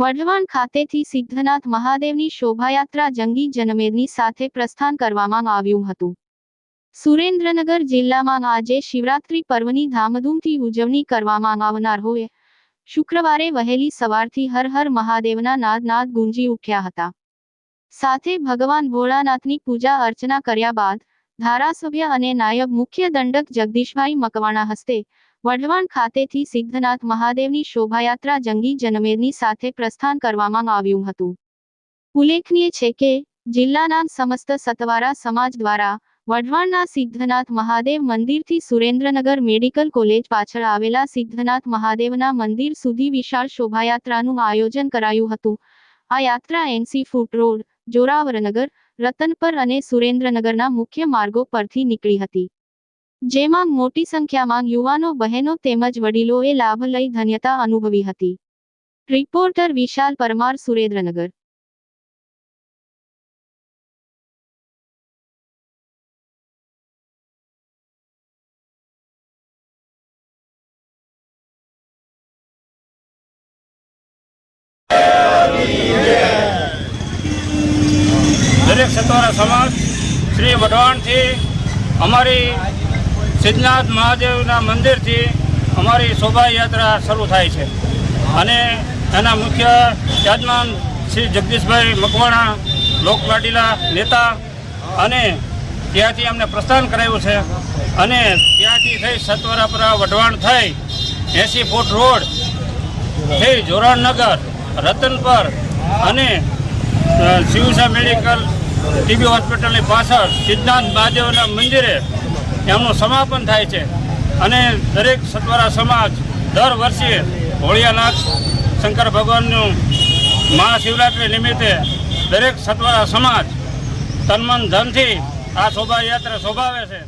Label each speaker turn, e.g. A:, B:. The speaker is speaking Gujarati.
A: વઢવાણ ખાતેથી સિદ્ધનાથ મહાદેવની શોભાયાત્રા જંગી જનમેદની સાથે પ્રસ્થાન કરવામાં આવ્યું હતું. સુરેન્દ્રનગર જિલ્લામાં આજે શિવરાત્રી પર્વની ધામધૂમથી ઉજવણી કરવામાં આવનાર હોય. શુક્રવારે વહેલી સવારથી હર હર મહાદેવના નાદ નાદ ગુંજી ઉઠ્યા હતા. સાથે ભગવાન ભોળાનાથની પૂજા અર્ચના કર્યા બાદ ધારાસભ્ય અને નાયબ મુખ્ય દંડક જગદીશભાઈ મકવાણા હસ્તે વઢવાણ ખાતેથી સિદ્ધનાથ મહાદેવની શોભાયાત્રા જંગી જનમેદની સાથે પ્રસ્થાન કરવામાં આવ્યું હતું. ઉલ્લેખનીય છે કે, જિલ્લાના સમસ્ત સતવારા સમાજ દ્વારા વઢવાણના સિદ્ધનાથ મહાદેવ મંદિરથી સુરેન્દ્રનગર મેડિકલ કોલેજ પાછળ આવેલા સિદ્ધનાથ મહાદેવના મંદિર સુધી વિશાળ શોભાયાત્રાનું આયોજન કરાયું હતું. આ યાત્રા એનસી ફૂટ રોડ, જોરાવરનગર રતનપર અને સુરેન્દ્રનગરના મુખ્ય માર્ગો પરથી નીકળી હતી. જેમાં મોટી સંખ્યામાં યુવાનો, બહેનો તેમજ વડીલોએ લાભ લઈ ધન્યતા અનુભવી હતી. રિપોર્ટર વિશાલ પરમાર, સુરેન્દ્રનગર.
B: દરેક સત્વારા સમાજ શ્રી વઢવાણથી, અમારી સિદ્ધનાથ મહાદેવના મંદિરથી અમારી શોભાયાત્રા શરૂ થાય છે. અને એના મુખ્ય યજમાન શ્રી જગદીશભાઈ મકવાણા લોકલાડીલા નેતા અને ત્યાંથી અમને પ્રસ્થાન કરાવ્યું છે. અને ત્યાંથી થઈ સત્વરાપરા વઢવાણ થઈ એંસી ફૂટ રોડ, થઈ જોરાણનગર રતનપર અને શિવસા મેડિકલ ટીબી હોસ્પિટલની પાછળ સિદ્ધાંત મહાદેવના મંદિરે એમનું સમાપન થાય છે. અને દરેક સત્વરા સમાજ દર વર્ષે હોળિયાનાથ શંકર ભગવાનનું મહાશિવરાત્રિ નિમિત્તે દરેક સત્વરા સમાજ તનમન ધનથી આ શોભાયાત્રા શોભાવે છે.